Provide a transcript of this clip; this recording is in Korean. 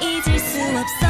잊을 수 없어.